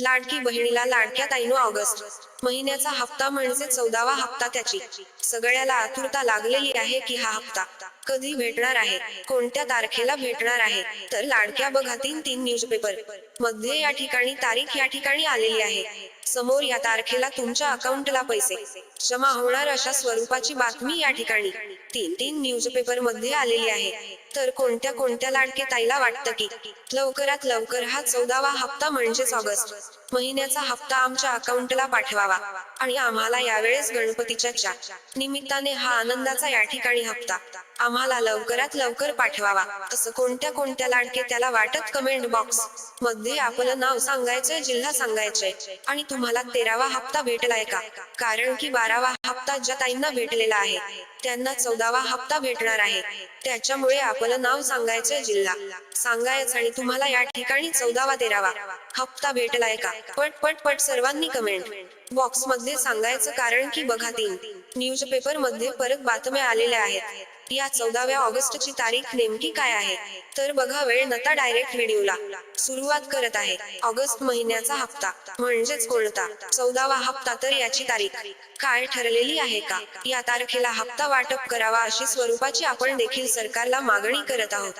लाडकी बहिणीला लाडक्या ताईनो ऑगस्ट. महिन्याचा हप्ता म्हणजे चौदावा हप्ता त्याची. सगळ्याला आतुरता लागलेली आहे की हा हप्ता? कधी भेटणार आहे कोणत्या तारखेला भेटणार आहे तर लाडक्या बघा तीन तीन न्यूजपेपरमध्ये या ठिकाणी तारीख या ठिकाणी आलेली आहे. समोर या तारखेला तुमच्या अकाउंटला पैसे. जमा होणार अशा स्वरूपाची बातमी या ठिकाणी. तीन तीन न्यूजपेपरमध्ये आलेली आहे. तर कोणत्या कोणत्या लाडके ताईला वाटतं की? लवकरात लवकर हा चौदावा हप्ता म्हणजेच ऑगस्ट. महिन्याचा हप्ता आमच्या अकाउंटला पाठवावा आणि आम्हाला यावेळेस गणपतीच्या निमित्ताने हा आनंदाचा या ठिकाणी हप्ता आम्हाला लवकरात लवकर पाठवावा. असं कोणत्या कोणत्या लाडके त्याला वाटत कमेंट बॉक्समध्ये आपलं नाव सांगायचंय जिल्हा सांगायचंय आणि तुम्हाला तेरावा हप्ता भेटलाय का? कारण की बारावा हप्ता ज्या ताईंना भेटलेला आहे त्यांना चौदावा हप्ता भेटणार आहे. त्याच्यामुळे आपलं नाव सांगायचंय जिल्हा. सांगायचं आणि तुम्हाला या ठिकाणी चौदावा तेरावा हप्ता भेटलाय का? पट पट पट सर्वांनी कमेंट बॉक्समध्ये सांगायचं कारण की बघा तीन. न्यूज पेपरमध्ये परत बातम्या आलेल्या आहेत. या चौदाव्या ऑगस्टची तारीख नेमकी काय आहे? तर बघा वेळ नता डायरेक्ट व्हिडिओला सुरुवात करत आहे. ऑगस्ट महिन्याचा हप्ता. म्हणजेच कोणता? चौदावा हप्ता तर याची तारीख. काय ठरलेली आहे का? या तारखेला हप्ता वाटप करावा अशी स्वरूपाची आपण देखील सरकारला मागणी करत आहोत.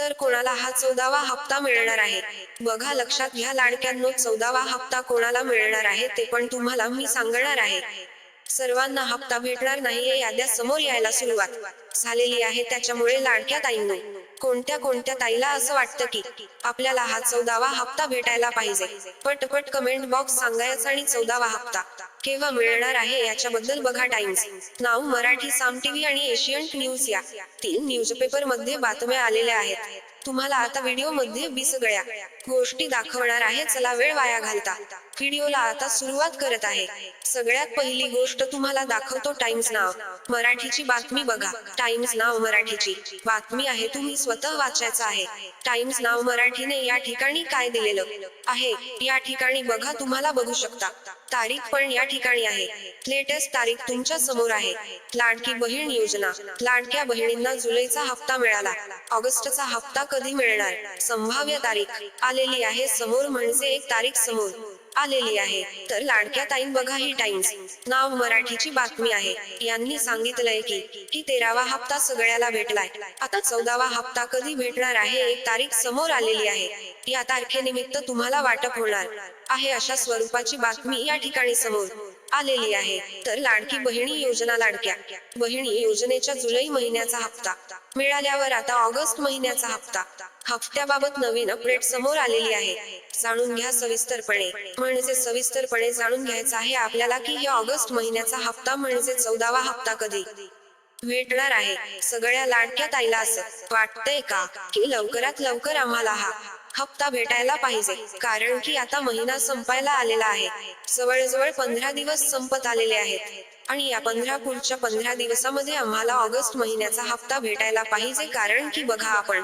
तर कोणाला हा चौदावा हप्ता मिळणार आहे? बघा लक्षात घ्या लाडक्यांनो चौदावा हप्ता कोणाला मिळणार आहे ते पण तुम्हाला मी सांगणार आहे. सर्वांना हप्ता भेटणार नाहीये याद्या समोर यायला सुरुवात झालेली आहे त्याच्यामुळे लाडक्या ताईंनो. कोणत्या कोणत्या ताईला असं वाटतं की आपल्याला हा चौदावा हप्ता भेटायला पाहिजे? पटपट कमेंट बॉक्स सांगायचा आणि चौदावा हप्ता केव्हा मिळणार आहे याच्याबद्दल बघा टाइम्स. नाव मराठी साम टीव्ही आणि एशियंट न्यूज या तीन न्यूजपेपरमध्ये बातम्या आलेल्या आहेत. तुम्हाला आता व्हिडिओमध्ये बी सगळ्या गोष्टी दाखवणार आहे चला वेळ वाया घालता. व्हिडिओला आता सुरुवात करत आहे. सगळ्यात पहिली गोष्ट तुम्हाला दाखवतो टाइम्स नाव. मराठीची बातमी बघा. टाइम्स नाव मराठीची. बातमी आहे तुम्ही स्वतः वाचायचं आहे. टाइम्स नाव मराठीने या ठिकाणी काय दिलेलं? आहे या ठिकाणी बघा तुम्हाला बघू शकता. तारीख पण या ठिकाणी आहे. लेटेस्ट तारीख तुमच्यासमोर आहे. लाडकी बहीण योजना. लाडक्या बहिणींना जुलैचा हप्ता मिळाला. ऑगस्टचा हप्ता कधी मिळणार? संभाव्य तारीख. आलेली आहे समोर म्हणजे एक तारीख समोर आलेली आहे. तर लाडक्या ताईन बघा ही टाइम्स नाव मराठीची बातमी आहे. यांनी सांगितलंय की की तेरावा हप्ता सगळ्याला भेटलाय. आता चौदावा हप्ता कधी भेटणार आहे एक तारीख समोर आलेली आहे. या तारखेनिमित्त तुम्हाला वाटप होणार आहे अशा स्वरूपाची बातमी या ठिकाणी समोर. आलेली आहे. तर लाडकी बहिणी योजना लाडक्या. बहिणी योजनेच्या जुलै महिन्याचा हप्ता. मिळाल्यावर आता ऑगस्ट महिन्याचा हप्ता. हप्त्याबाबत नवीन अपडेट समोर आलेली आहे. जाणून घ्या सविस्तरपणे. म्हणजे सविस्तरपणे जाणून घ्यायचं आहे आपल्याला की हे ऑगस्ट महिन्याचा हप्ता म्हणजे चौदावा हप्ता कधी? भेटणार आहे. सगळ्या लाडक्या ताईला असं वाटतंय का? की लवकरात लवकर आम्हाला हा हप्ता भेटायला पाहिजे कारण की आता महिना संपायला आलेला आहे. जवळजवळ पंधरा दिवस संपत आलेले आहेत. आणि या पंधरा पुढच्या पंधरा दिवसामध्ये आम्हाला ऑगस्ट महिन्याचा हप्ता भेटायला पाहिजे कारण की बघा आपण.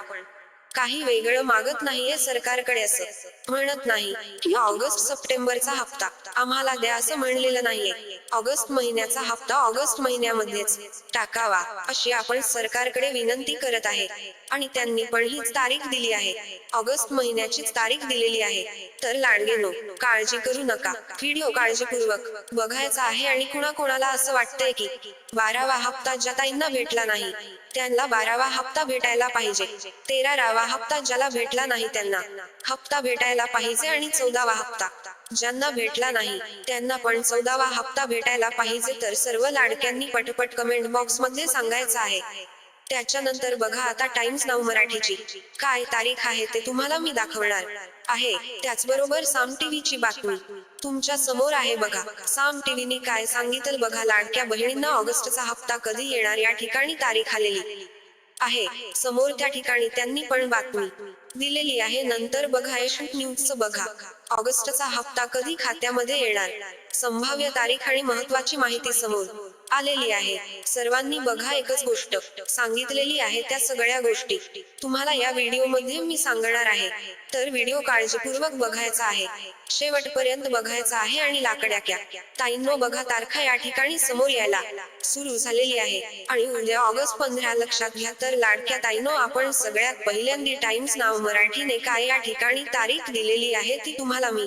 काही वेगळं मागत नाहीये सरकारकडे असं. म्हणत नाही की ऑगस्ट सप्टेंबरचा हप्ता. आम्हाला द्या असं म्हणलेलं नाहीये. ऑगस्ट महिन्याचा हप्ता ऑगस्ट महिन्यामध्येच टाकावा अशी आपण सरकारकडे विनंती करत आहे. आणि त्यांनी पण हीच तारीख दिली आहे. ऑगस्ट महिन्याचीच तारीख दिलेली आहे. तर लाडगेनो काळजी करू नका. व्हिडिओ काळजीपूर्वक बघायचा आहे आणि कुणाकोणाला असं वाटतंय की बारावा हप्ता ज्या ताईंना भेटला नाही त्यांना बारावा हप्ता भेटायला पाहिजे. तेरावा हप्ता ज्याला भेटला नाही त्यांना. हप्ता भेटायला पाहिजे आणि चौदावा हप्ता. ज्यांना भेटला नाही त्यांना पण चौदावा हप्ता भेटायला पाहिजे तर सर्व लाडक्यांनी पटपट कमेंट बॉक्समध्ये सांगायचं आहे. त्याच्यानंतर बघा आता टाइम्स नाव मराठीची. काय तारीख आहे ते तुम्हाला मी दाखवणार. आहे त्याचबरोबर साम टीव्हीची बातमी. तुमच्यासमोर आहे बघा. साम टीव्हीने काय सांगितलं बघा लाडक्या बहिणींना ऑगस्टचा हप्ता कधी येणार या ठिकाणी तारीख आलेली. आहे. समोर त्या ठिकाणी त्यांनी पण बातमी दिलेली आहे. नंतर बघा न्यूज न्यूजचं बघा. ऑगस्टचा हप्ता कधी खात्यामध्ये येणार? संभाव्य तारीख आणि महत्वाची माहिती समोर. आलेली आहे. सर्वांनी बघा एकच गोष्ट. सांगितलेली आहे त्या सगळ्या गोष्टी. तुम्हाला या व्हिडिओमध्ये मी सांगणार आहे. तर व्हिडिओ काळजीपूर्वक बघायचा आहे. शेवटपर्यंत बघायचा आहे आणि लाकड्या क्या ताईंनो बघा तारखा या ठिकाणी समोर यायला. सुरू झालेली आहे. आणि उद्या ऑगस्ट पंधरा लक्षात घ्या. तर लाडक्या ताईंनो आपण सगळ्यात पहिल्यांदी टाइम्स नाव मराठीने काय या ठिकाणी तारीख दिलेली आहे ती तुम्हाला मी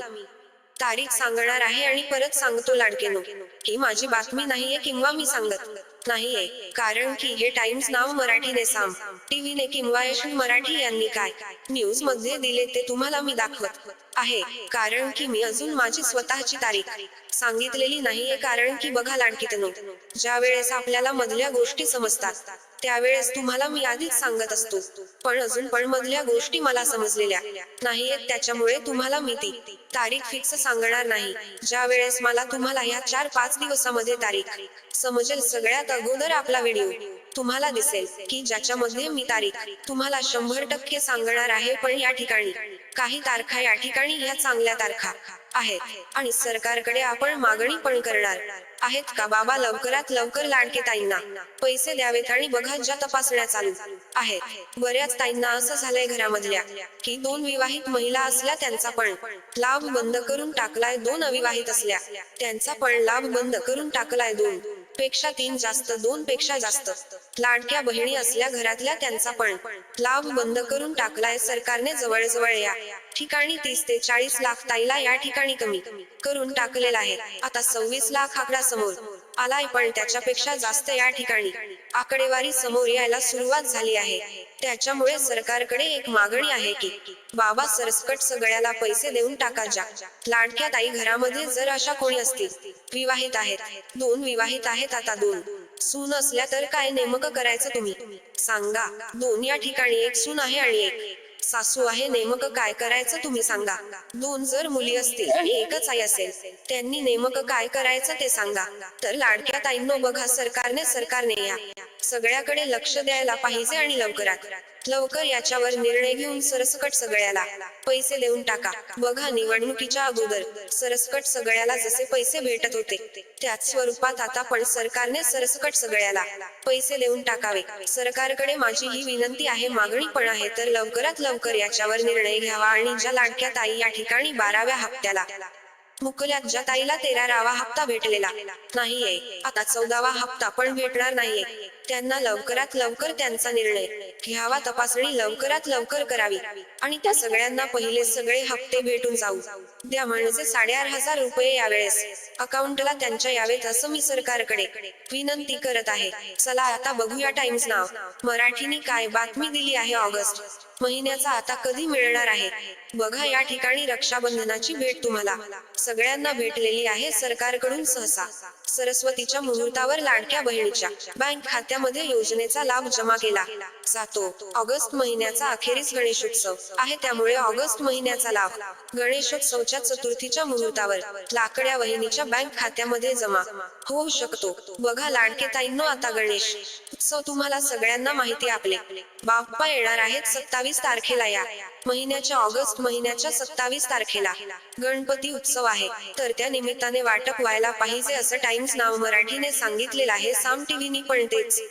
तारीख सांगणार आहे आणि परत सांगतो लाडकेनो ही माझी बातमी नाहीये किंवा मी सांगत नाहीये. कारण की हे टाइम्स नाव मराठीने साम टीव्हीने किंवा यशवी मराठी यांनी काय? न्यूजमध्ये दिले ते तुम्हाला मी दाखवत आहे. कारण की मी अजून माझी स्वतःची तारीख सांगितलेली नाहीये कारण की बघा लाडकीतनो ज्या वेळेस आपल्याला मधल्या गोष्टी समजतात त्यावेळेस तुम्हाला मी आधीच सांगत असतो. पण अजून पण मधल्या गोष्टी मला समजलेल्या नाहीयेत त्याच्यामुळे तुम्हाला मी ती तारीख फिक्स सांगणार नाही. ज्या वेळेस मला तुम्हाला या चार पाच दिवसामध्ये तारीख समजेल सगळ्यात अगोदर आपला व्हिडिओ तुम्हाला दिसेल की ज्याच्यामध्ये मी तारीख तुम्हाला शंभर टक्के सांगणार आहे पण या ठिकाणी काही तारखा या ठिकाणी ह्या चांगल्या तारखा आहेत. आणि सरकारकडे आपण मागणी पण करणार आहेत का? बाबा लवकरात लवकर लाडके ताईंना पैसे द्यावेत आणि बघा ज्या तपासण्या चालू आहेत. बऱ्याच ताईंना असं झालंय घरामधल्या की दोन विवाहित महिला असल्या त्यांचा पण लाभ बंद करून टाकलाय दोन अविवाहित असल्या त्यांचा पण लाभ बंद करून टाकलाय दोन. पेक्षा तीन जास्त दोन पेक्षा जास्त. लाडक्या बहिणी असल्या घरातल्या त्यांचा पण. लाभ बंद करून टाकलाय सरकारने जवळजवळ या ठिकाणी तीस ते चाळीस लाख ताईला या ठिकाणी कमी करून टाकलेला आहे. आता सव्वीस लाख आकडा समोर आलाय पण त्याच्यापेक्षा जास्त या ठिकाणी. आकडेवारी समोर यायला सुरुवात झाली आहे. त्याच्यामुळे सरकारकडे एक मागणी आहे की बाबा सरसकट सगळ्याला पैसे देऊन टाका जा. लाडक्या ताई घरामध्ये जर अशा कोणी असतील विवाहित आहेत. दोन विवाहित आहेत आता दोन. सून असल्या तर काय नेमकं करायचं तुम्ही? सांगा. दोन या ठिकाणी एक सून आहे आणि एक. सासू आहे नेमकं काय करायचं तुम्ही सांगा. दोन जर मुली असतील आणि एकच आई असेल त्यांनी नेमकं काय करायचं ते सांगा. तर लाडक्या ताईंनो बघा सरकारने सरकारने या. सगळ्याकडे लक्ष द्यायला पाहिजे आणि लवकरात. लवकर याच्यावर निर्णय घेऊन सरसकट सगळ्याला पैसे देऊन टाका. बघा निवडणुकीच्या अगोदर सरसकट सगळ्याला जसे पैसे भेटत होते त्याच स्वरूपात आता पण सरकारने सरसकट सगळ्याला पैसे देऊन टाकावे. सरकारकडे माझी ही विनंती आहे मागणी पण आहे तर लवकरात लवकर याच्यावर निर्णय घ्यावा आणि ज्या लाडक्या ताई या ठिकाणी बाराव्या हप्त्याला मुकल्यात ताईला तेरावा हप्ता भेटलेला. नाहीये. आता चौदावा हप्ता पण भेटणार नाहीये. त्यांना लवकरात लवकर त्यांचा निर्णय. घ्यावा तपासणी लवकरात लवकर करावी. आणि त्या सगळ्यांना पहिले सगळे हप्ते भेटून जाऊ. द्या म्हणजे साडेआठ हजार रुपये यावेळेस. अकाउंटला त्यांच्या यावेत असं मी सरकारकडे विनंती करत आहे. चला आता बघूया टाइम्स नाव. मराठीने काय बातमी दिली आहे ऑगस्ट? महिन्याचा आता कधी मिळणार आहे? बघा या ठिकाणी रक्षाबंधनाची भेट तुम्हाला. सगळ्यांना भेटलेली आहे सरकारकडून सहसा. सरस्वतीच्या मुहूर्तावर लाडक्या बहिणीच्या बँक खात्यामध्ये योजनेचा लाभ जमा केला. जातो. ऑगस्ट महिन्याचा अखेरीस गणेशोत्सव आहे त्यामुळे ऑगस्ट महिन्याचा लाभ गणेशोत्सवच्या चतुर्थीच्या मुहूर्तावर लाकड्या वहिनीच्या बँक खात्यामध्ये जमा होऊ शकतो. बघा लाडके ताईंनो आता गणेश उत्सव तुम्हाला सगळ्यांना माहिती आपले. बाप्पा येणार आहेत सत्तावीस तारखेला या. महिन्याच्या ऑगस्ट महिन्याच्या सत्तावीस तारखेला गणपती उत्सव आहे. तर त्या निमित्ताने वाटप व्हायला पाहिजे असं टाइम्स नाव मराठीने सांगितलेलं आहे. साम टीव्हीनी पण तेच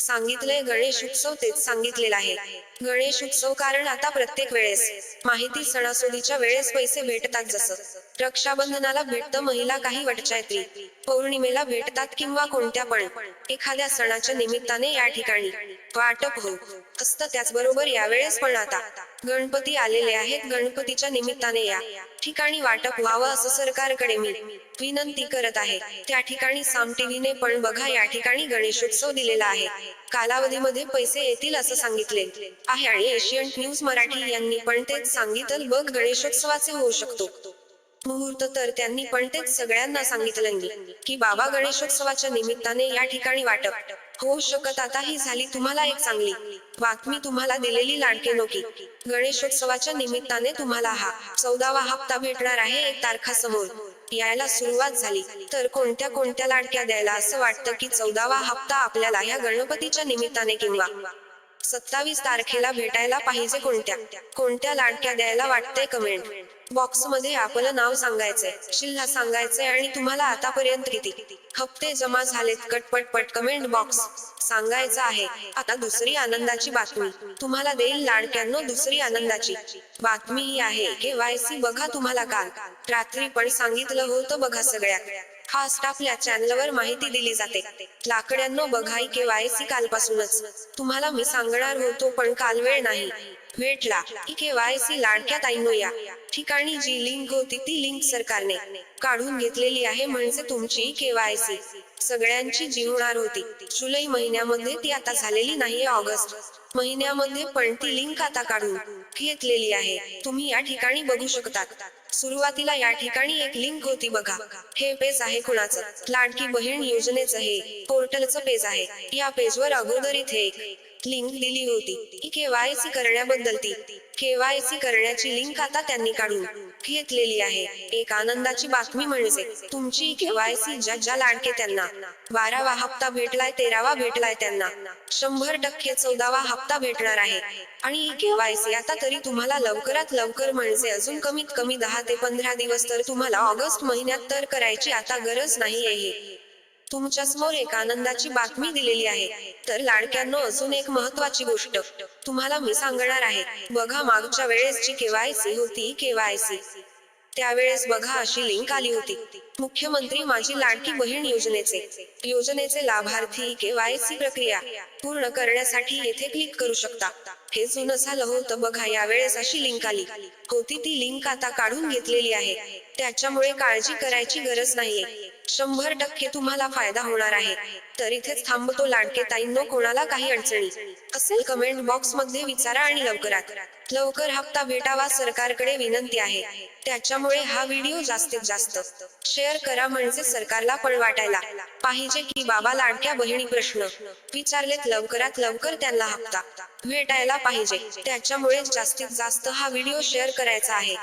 सांगितलंय. गणेश उत्सव तेच सांगितलेला आहे. गणेश उत्सव कारण आता प्रत्येक वेळेस. माहिती सणासुदीच्या वेळेस पैसे भेटतात जसं. रक्षाबंधनाला भेटतं महिला काही वटचैत्री पौर्णिमेला भेटतात किंवा कोणत्या पण. एखाद्या सणाच्या निमित्ताने या ठिकाणी. वाटप हो असतं त्याचबरोबर यावेळेस पण आता. गणपती आलेले आहेत गणपतीच्या निमित्ताने या. ठिकाणी वाटप व्हावं असं सरकारकडे मी विनंती करत आहे. त्या ठिकाणी साम टीव्हीने पण बघा या ठिकाणी गणेशोत्सव दिलेला आहे. कालावधीमध्ये पैसे येतील असं सांगितले. आहे आणि एशियन न्यूज मराठी यांनी पण तेच सांगितलं. बघ गणेशोत्सवाचे होऊ शकतो. मुहूर्त तर त्यांनी पण तेच सगळ्यांना सांगितलं की बाबा गणेशोत्सवाच्या निमित्ताने या ठिकाणी वाटप. होऊ शकत आता ही झाली तुम्हाला एक चांगली. बातमी तुम्हाला दिलेली लाडके नोकी. गणेशोत्सवाच्या निमित्ताने तुम्हाला हा चौदावा हप्ता भेटणार आहे एक तारखा समोर यायला सुरुवात झाली. तर कोणत्या कोणत्या लाडक्या द्यायला असं वाटतं की चौदावा हप्ता आपल्याला या गणपतीच्या निमित्ताने किंवा? सत्तावीस तारखेला भेटायला पाहिजे कोणत्या? कोणत्या लाडक्या द्यायला वाटते कमेंट बॉक्समध्ये आपलं नाव सांगायचंय शिल्हा सांगायचंय आणि तुम्हाला आतापर्यंत किती? हप्ते जमा झालेत कटपट पट कमेंट बॉक्स सांगायचं आहे आता दुसरी आनंदाची बातमी. तुम्हाला देईल लाडक्यांनो दुसरी आनंदाची. बातमी ही आहे के वाय सी बघा तुम्हाला काल. रात्री पण सांगितलं होतं बघा सगळ्या फास्ट आपल्या चॅनलवर माहिती दिली जाते. लाकड्यांनो बघाई के वाय सी कालपासूनच. तुम्हाला मी सांगणार होतो पण काल वेळ नाही. भेटला केवायसी लाडक्या ताईंनो या. ठिकाणी जी लिंक होती ती लिंक सरकारने काढून घेतलेली आहे म्हणजे तुमची केवायसी. सगळ्यांची जी होणार होती जुलै महिन्यामध्ये ती आता झालेली नाहीये ऑगस्ट. महिन्यामध्ये पण ती लिंक आता काढून घेतलेली आहे. तुम्ही या ठिकाणी बघू शकता सुरुवातीला या ठिकाणी एक लिंक होती बघा. हे पेज आहे कुणाचं? लाडकी बहीण योजनेचं हे. पोर्टलचं पेज आहे. या पेजवर अगोदर इथे एक लिंक दिली होती केवायसी करण्याबद्दल ती केवायसी करण्याची लिंक आता त्यांनी काढून घेतलेली आहे. एक आनंदाची बातमी म्हणजे तुमची केवायसी ज्या ज्या लाडके त्यांना. बारावा हप्ता भेटलाय तेरावा भेटलाय त्यांना. शंभर टक्के चौदावा हप्ता भेटणार आहे. आणि केवायसी आता तरी तुम्हाला लवकरात लवकर म्हणजे अजून कमीत कमी दहा ते पंधरा दिवस तर तुम्हाला ऑगस्ट महिन्यात तर करायची आता गरज नाही आहे तुमच्यासमोर एक आनंदाची बातमी दिलेली आहे. तर लाडक्यांनो अजून एक महत्वाची गोष्ट. तुम्हाला मी सांगणार आहे बघा मागच्या वेळेस जी केवायसी होती केवायसी त्यावेळेस बघा अशी लिंक आली होती. मुख्यमंत्री माझी लाडकी बहीण योजनेचे. योजनेचे लाभार्थी केवायसी प्रक्रिया पूर्ण करण्यासाठी येथे क्लिक करू शकता. हे जुनं झालं होतं बघा यावेळेस अशी लिंक आली. होती ती लिंक आता काढून घेतलेली आहे. त्याच्यामुळे काळजी करायची गरज नाहीये. शंभर टक्के तुम्हाला फायदा होणार आहे. तर इथेच थांबतो लाडके ताईंनो कोणाला काही अडचणी. असेल कमेंट बॉक्समध्ये विचारा आणि लवकरात. लवकर हप्ता भेटावा सरकारकडे विनंती आहे. त्याच्यामुळे हा व्हिडिओ जास्तीत जास्त शेअर करा म्हणजे सरकारला पण वाटायला पाहिजे की बाबा लाडक्या बहिणी प्रश्न विचारलेत लवकरात लवकर त्यांना हप्ता भेटायला पाहिजे. त्याच्यामुळे जास्तीत जास्त हा व्हिडिओ शेअर करायचा आहे.